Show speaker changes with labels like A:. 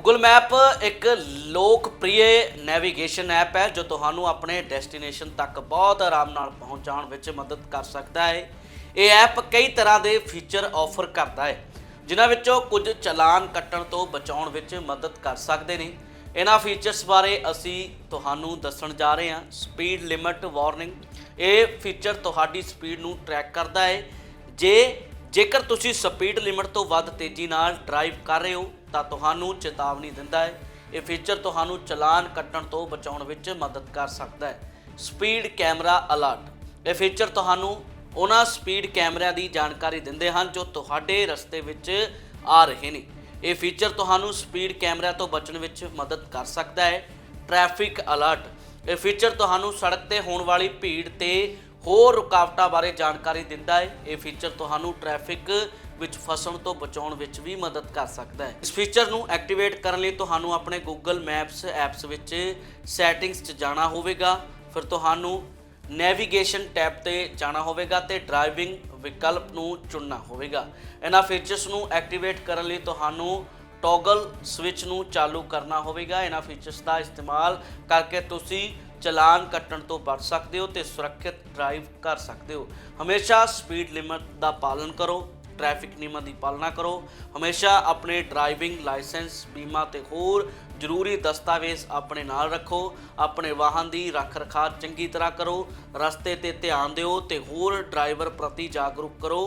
A: Google map ਇੱਕ ਲੋਕਪ੍ਰਿਯ navigation app ਹੈ ਜੋ ਤੁਹਾਨੂੰ ਆਪਣੇ ਡੈਸਟੀਨੇਸ਼ਨ ਤੱਕ ਬਹੁਤ ਆਰਾਮ ਨਾਲ ਪਹੁੰਚਾਉਣ ਵਿੱਚ ਮਦਦ ਕਰ ਸਕਦਾ ਹੈ। ਇਹ ਐਪ ਕਈ ਤਰ੍ਹਾਂ ਦੇ ਫੀਚਰ ਆਫਰ ਕਰਦਾ ਹੈ, ਜਿਨ੍ਹਾਂ ਵਿੱਚੋਂ ਕੁਝ ਚਲਾਨ ਕੱਟਣ ਤੋਂ ਬਚਾਉਣ ਵਿੱਚ ਮਦਦ ਕਰ ਸਕਦੇ ਨੇ। ਇਹਨਾਂ ਫੀਚਰਸ ਬਾਰੇ ਅਸੀਂ ਤੁਹਾਨੂੰ ਦੱਸਣ ਜਾ ਰਹੇ ਹਾਂ। ਸਪੀਡ ਲਿਮਟ ਵਾਰਨਿੰਗ ਇਹ ਫੀਚਰ ਤੁਹਾਡੀ ਸਪੀਡ ਨੂੰ ਟਰੈਕ ਕਰਦਾ ਹੈ। ਜੇ ਜੇਕਰ ਤੁਸੀਂ ਸਪੀਡ ਲਿਮਟ ਤੋਂ ਵੱਧ ਤੇਜ਼ੀ ਨਾਲ ਡਰਾਈਵ ਕਰ ਰਹੇ ਹੋ, ਤਾਂ ਤੁਹਾਨੂੰ ਚੇਤਾਵਨੀ ਦਿੰਦਾ ਹੈ। ਇਹ ਫੀਚਰ ਤੁਹਾਨੂੰ ਚਲਾਨ ਕੱਟਣ ਤੋਂ ਬਚਾਉਣ ਵਿੱਚ ਮਦਦ ਕਰ ਸਕਦਾ ਹੈ। Speed camera alert. ਇਹ ਫੀਚਰ ਤੁਹਾਨੂੰ ਉਹਨਾਂ ਸਪੀਡ ਕੈਮਰਿਆਂ ਦੀ ਜਾਣਕਾਰੀ ਦਿੰਦੇ ਹਨ ਜੋ ਤੁਹਾਡੇ ਰਸਤੇ ਵਿੱਚ ਆ ਰਹੇ ਨੇ। ਇਹ ਫੀਚਰ ਤੁਹਾਨੂੰ ਸਪੀਡ ਕੈਮਰਿਆਂ ਤੋਂ ਬਚਣ ਵਿੱਚ ਮਦਦ ਕਰ ਸਕਦਾ ਹੈ। Traffic alert. ਇਹ ਫੀਚਰ ਤੁਹਾਨੂੰ ਸੜਕ ਤੇ ਹੋਣ ਵਾਲੀ ਭੀੜ ਤੇ ਹੋਰ ਰੁਕਾਵਟਾਂ ਬਾਰੇ ਜਾਣਕਾਰੀ ਦਿੰਦਾ ਹੈ। ਇਹ ਫੀਚਰ ਤੁਹਾਨੂੰ ਟ੍ਰੈਫਿਕ ਵਿੱਚ ਫਸਣ ਤੋਂ ਬਚਾਉਣ ਵਿੱਚ ਵੀ ਮਦਦ ਕਰ ਸਕਦਾ ਹੈ। ਇਸ ਫੀਚਰ ਨੂੰ ਐਕਟੀਵੇਟ ਕਰਨ ਲਈ ਤੁਹਾਨੂੰ ਆਪਣੇ Google Maps ਐਪਸ ਵਿੱਚ ਸੈਟਿੰਗਸ 'ਚ ਜਾਣਾ ਹੋਵੇਗਾ। ਫਿਰ ਤੁਹਾਨੂੰ ਨੈਵੀਗੇਸ਼ਨ ਟੈਬ ਤੇ ਜਾਣਾ ਹੋਵੇਗਾ ਤੇ ਡਰਾਈਵਿੰਗ ਵਿਕਲਪ ਨੂੰ ਚੁਣਨਾ ਹੋਵੇਗਾ। ਇਹਨਾਂ ਫੀਚਰਸ ਨੂੰ ਐਕਟੀਵੇਟ ਕਰਨ ਲਈ ਤੁਹਾਨੂੰ ਟੌਗਲ ਸਵਿਚ ਨੂੰ ਚਾਲੂ ਕਰਨਾ ਹੋਵੇਗਾ। ਇਹਨਾਂ ਫੀਚਰਸ ਦਾ ਇਸਤੇਮਾਲ ਕਰਕੇ ਤੁਸੀਂ ਚਲਾਨ ਕੱਟਣ ਤੋਂ ਬਚ ਸਕਦੇ ਹੋ ਤੇ ਸੁਰੱਖਿਅਤ ਡਰਾਈਵ ਕਰ ਸਕਦੇ ਹੋ। ਹਮੇਸ਼ਾ ਸਪੀਡ ਲਿਮਟ ਦਾ ਪਾਲਣ ਕਰੋ, ਟ੍ਰੈਫਿਕ ਨਿਯਮਾਂ ਦੀ ਪਾਲਣਾ ਕਰੋ, ਹਮੇਸ਼ਾ ਆਪਣੇ ਡਰਾਈਵਿੰਗ ਲਾਇਸੈਂਸ, ਬੀਮਾ ਤੇ ਹੋਰ ਜ਼ਰੂਰੀ ਦਸਤਾਵੇਜ਼ ਆਪਣੇ ਨਾਲ ਰੱਖੋ, ਆਪਣੇ ਵਾਹਨ ਦੀ ਰੱਖ ਰਖਾਅ ਚੰਗੀ ਤਰ੍ਹਾਂ ਕਰੋ, ਰਸਤੇ ਤੇ ਧਿਆਨ ਦਿਓ ਤੇ ਹੋਰ ਡਰਾਈਵਰ ਪ੍ਰਤੀ ਜਾਗਰੂਕ ਕਰੋ।